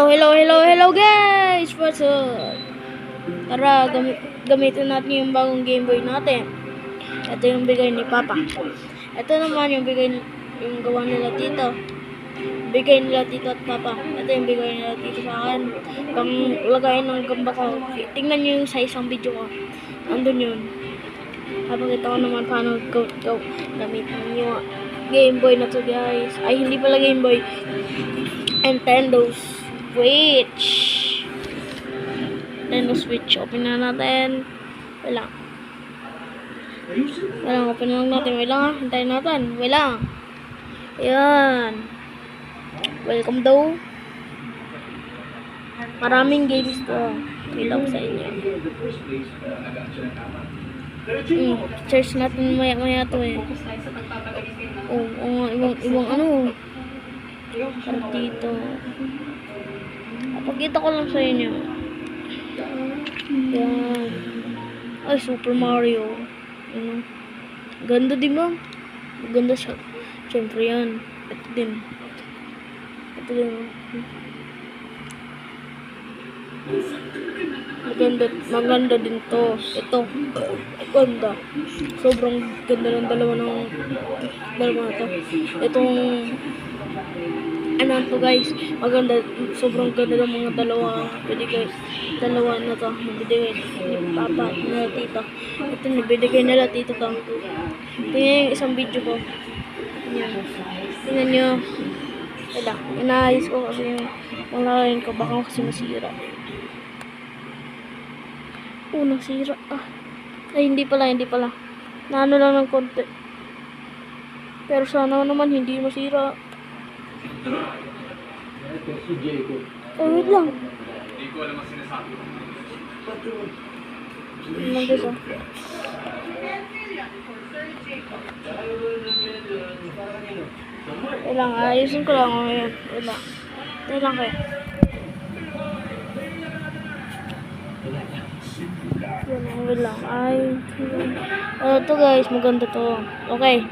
Hello, hello, hello, hello guys! What's up? Tara, gami gamitin natin yung bagong Game Boy natin. Ito yung bigay ni Papa. Ito naman yung bigay yung gawa nila tito. Bigay nila tito at Papa. Ito yung bigay nila tito sa akin. Pang lagayin ng gamba ko. Tingnan nyo yung sa isang video ko. Andun yun. Papakita ko naman paano go, go, gamitin yung Game Boy na to guys. Ay, hindi pala Game Boy. Nintendo Switch. Nintendo Switch. Open na natin. Wait lang, open lang natin. Ha. Hintayin natin. Wait lang. Ayan. Welcome daw. Maraming games to. Ilaw sa inyo. Hmm, search natin maya maya to eh. Oh, oh, ibang, ibang ano. Parang dito. Papakita ko lang sa inyo. Yan. Ay, Super Mario. Ano? Ganda di ba? Ganda siya. Siyempre yan. Ito din. Ito din. Maganda, maganda din to. Ito. Ganda. Sobrang ganda ng dalawa ng dalawa na to. Itong ano to guys, maganda, sobrang ganda ng mga dalawa, binigay, dalawa na to, binigay ni papa, nila tito. Ito, binigay nila tito to. Tingnan yung isang video ko. Tingnan nyo. Wala, inaayos ko kasi yung malalain ko, baka kasi masira. Oh, nasira. Ah. Ay, hindi pala, hindi pala. Naano lang ng konti. Pero sana naman hindi masira. Si Jacob. Eh, wait lang. Hindi ko alam ang sinasabi ko. Lang guys, ah. Wait lang, ayusin ko lang. Wait, wait lang. Wait lang kayo. Lang, wait lang. Ay, uh, to guys, maganda to. Okay.